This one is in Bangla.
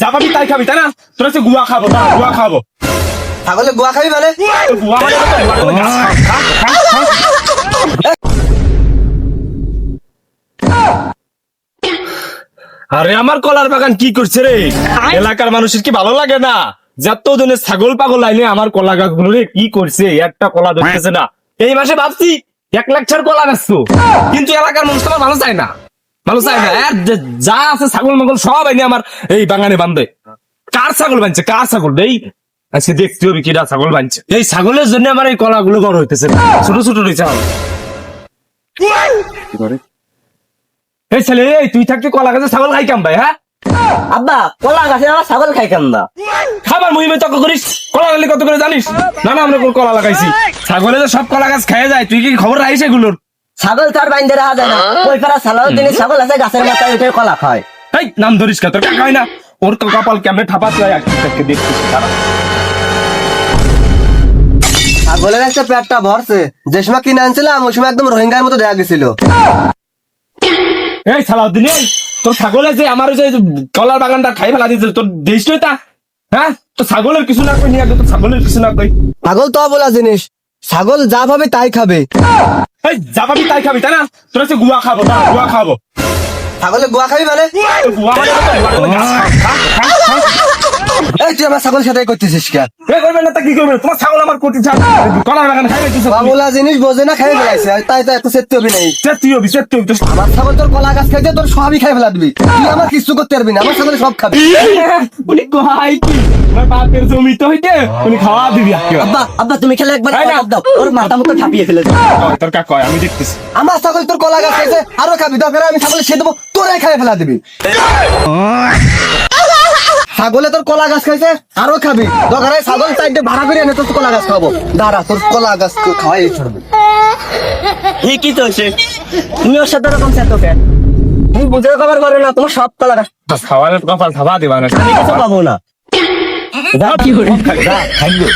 যাবাবি তাই খাবি তাই না? তোরা হচ্ছে গুয়া খাব গুয়া খাব। ছাগলে গোয়া খাবি মানে গুয়া মানে গাছ খা। আরে আমার কলার বাগান কি করছে রে এলাকার মানুষের কি ভালো লাগে না? যত জনের ছাগল পাগল আইনে আমার কলা গাছগুলো রে কি করছে একটা কলা ধরতেছে না। এই মাসে ভাবছি এক লাখ ছাড় কলা বেচছো। কিন্তু এলাকার মানুষ তো আমার ভালো চায় না। ভালো চায় না। আর যা আছে ছাগল মাগল সব আইনে আমার এই বাগানে বান্ধে কার ছাগল বানছে? কার ছাগল? এই আজকে দেখতে হবে কিরা ছাগল বানছে। এই ছাগলের জন্য আমার এই কলাগুলো বড় হইতেছে। ছোট ছোট রয়েছে। এই ছেলে এই তুই থাকতে কলা গাছে ছাগল খাই কাম ভাই হ্যাঁ? আব্বা কলা গাছে আমার ছাগল খাই কান্দা খাবার মহিমে তর্ক করিস। কলা লাগালে কত করে জানিস? না না আমরা কলা লাগাইছি। ছাগলে তো সব কলা গাছ খেয়ে যায় তুই কি খবর রাখিস এগুলোর? ছাগল তার বাইন্দে রাখা যায় না। ওই পাড়া সালাও দিনে ছাগল আছে গাছের মাথায় উঠে কলা খায় এই নাম ধরিস কা? তোর কাকা না? ওর ক- কপাল কেমনে ঠাপা তুই একটু দেখছিস তারা ছাগলের একটা পেটটা ভরছে। যে সময় কিনে আনছিলাম ওই সময় একদম রোহিঙ্গার মতো দেখা গেছিল। এই সালাউদ্দিন এই তোর ছাগলে যে আমার ওই যে কলার বাগানটা খাই ফেলা দিয়েছিল তোর দেশ তা হ্যাঁ? তো ছাগলের কিছু না কই নিয়ে আগে তো ছাগলের কিছু না কই। ছাগল তো বলা জিনিস। ছাগল যা ভাবে তাই খাবে এই যাবাবি তাই খাবি তাই না তোর হচ্ছে গুয়া খাব গুয়া খাব ছাগলে গুয়া খাবি মানে গুয়া মানে এই তুই আমার ছাগল সাথে করতেছিস কে এ করবে না তা কি করবে? তোমার ছাগল আমার কোটি কলার বাগান খাই দিছিস বাবুলা জিনিস বোঝে না খাই তাই তো এত সেত্তি হবি নাই। তুই হবি তুই হবি। আমার ছাগল তোর কলা গাছ খাইতে তোর সবই খাই ফেলা দিবি তুই আমার কিছু করতে পারবি না আমার ছাগল সব খাবি। উনি কহাই কি? আমার বাপের জমি তো হইতে উনি খাওয়া দিবি আব্বা আব্বা তুমি খেলে একবার। দাও। ওর মাথা মতো তোর কাকা কয়? আমি দেখতেছি। আমার ছাগল তোর কলা গাছ খাইছে আরও খাবি। দরকার আমি ছাগল সে দেবো তোরাই খাই ফেলা দিবি। ছাগলে তোর কলা গাছ খাইছে আরও খাবি। হয় ছাগল চাইতে ভাড়া করে এনে তোর কলা গাছ খাব। দাঁড়া তোর কলা গাছ খাওয়াই ছড়বে ঠিকই তো সে তুমি ওর সাথে এরকম সেট কেন? তুমি বুঝে খবর করে না তোমার সব কলা গাছ খাওয়ালে কপাল খাওয়া দিবা না। আমি কিছু পাবো না। যা, খাইবে